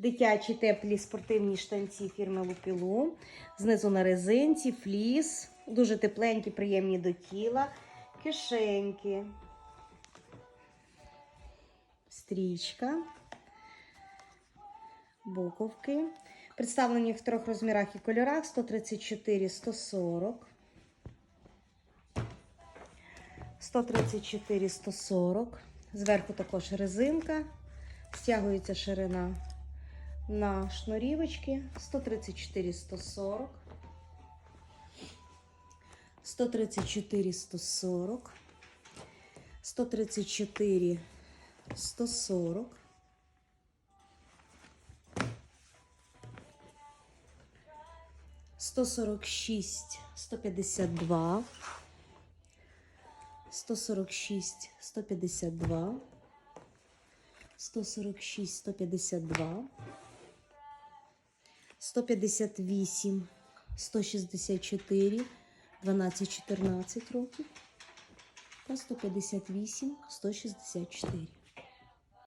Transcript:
Дитячі теплі спортивні штанці фірми Лупілу. Знизу на резинці, фліс. Дуже тепленькі, приємні до тіла. Кишеньки. Стрічка. Буковки. Представлені в трьох розмірах і кольорах 134, 140. 134, 140. Зверху також резинка. Стягується ширина на шнурівочки. 134, 140. 134, 140. 134, 140. 146, 152. 146, 152. 146, 152. 158, 164, 12-14 років. Та 158, 164.